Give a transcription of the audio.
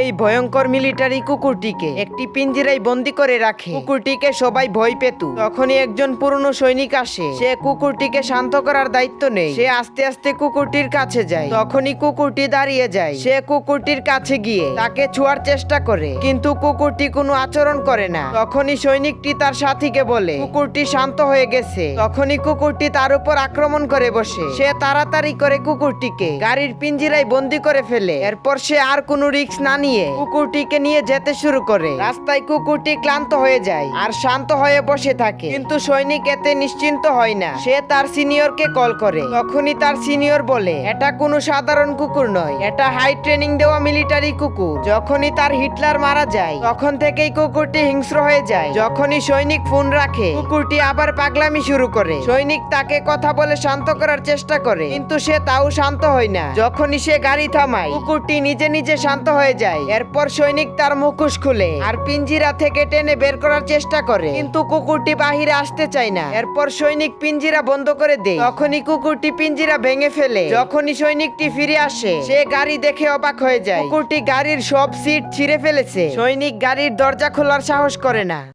এই ভয়ঙ্কর মিলিটারি কুকুরটিকে একটি পিঞ্জিরায় বন্দি করে রাখে। কুকুরটিকে সবাই ভয় পেত। তখনই একজন পুরনো সৈনিক আসে। সে কুকুরটিকে শান্ত করার দায়িত্ব নেই। সে আস্তে আস্তে কুকুরটির কাছে যায়। তখনই কুকুরটি দাঁড়িয়ে যায়। সে কুকুরটির কাছে গিয়ে তাকে ছোঁয়ার চেষ্টা করে। কিন্তু কুকুরটি কোনো আচরণ করে না। তখনই সৈনিকটি তার সাথীকে বলে, কুকুরটি শান্ত হয়ে গেছে। তখনই কুকুরটি তার উপর আক্রমণ করে বসে। সে তাড়াতাড়ি করে কুকুরটিকে গাড়ির পিঞ্জিরায় বন্দি করে ফেলে। এরপর সে আর কোনো রিস্ক না নিয়ে কুকুরটিকে নিয়ে যেতে শুরু করে। রাস্তায় কুকুরটি ক্লান্ত হয়ে যায় আর শান্ত হয়ে বসে থাকে। কিন্তু সৈনিক এতে নিশ্চিন্ত হয় না। সে তার সিনিয়রকে কল করে। তখনই তার সিনিয়র বলে, এটা কোনো সাধারণ কুকুর নয়। এটা হাই ট্রেনিং দেওয়া মিলিটারি কুকুর। যখনই তার হিটলার মারা যায়, তখন থেকেই কুকুরটি হিংস্র হয়ে যায়। যখনই সৈনিক ফোন রাখে, কুকুরটি আবার পাগলামি শুরু করে। সৈনিক তাকে কথা বলে শান্ত করার চেষ্টা করে, কিন্তু সে তাও শান্ত হয় না। যখনই সে গাড়ি থামায়, কুকুরটি নিজে নিজে শান্ত হয়ে যায়। এরপর সৈনিক তার মুখোশ খুলে আর পিঞ্জিরা থেকে টেনে বের করার চেষ্টা করে। কিন্তু কুকুরটি বাহিরে আসতে চায় না। এরপর সৈনিক পিঞ্জিরা বন্ধ করে দেয়। তখনই কুকুরটি পিঞ্জিরা ভেঙে ফেলে। যখনই সৈনিকটি ফিরে আসে, সে গাড়ি দেখে অবাক হয়ে যায়। কুকুরটি গাড়ির সব সিট ছিঁড়ে ফেলেছে। সৈনিক গাড়ির দরজা খোলার সাহস করে না।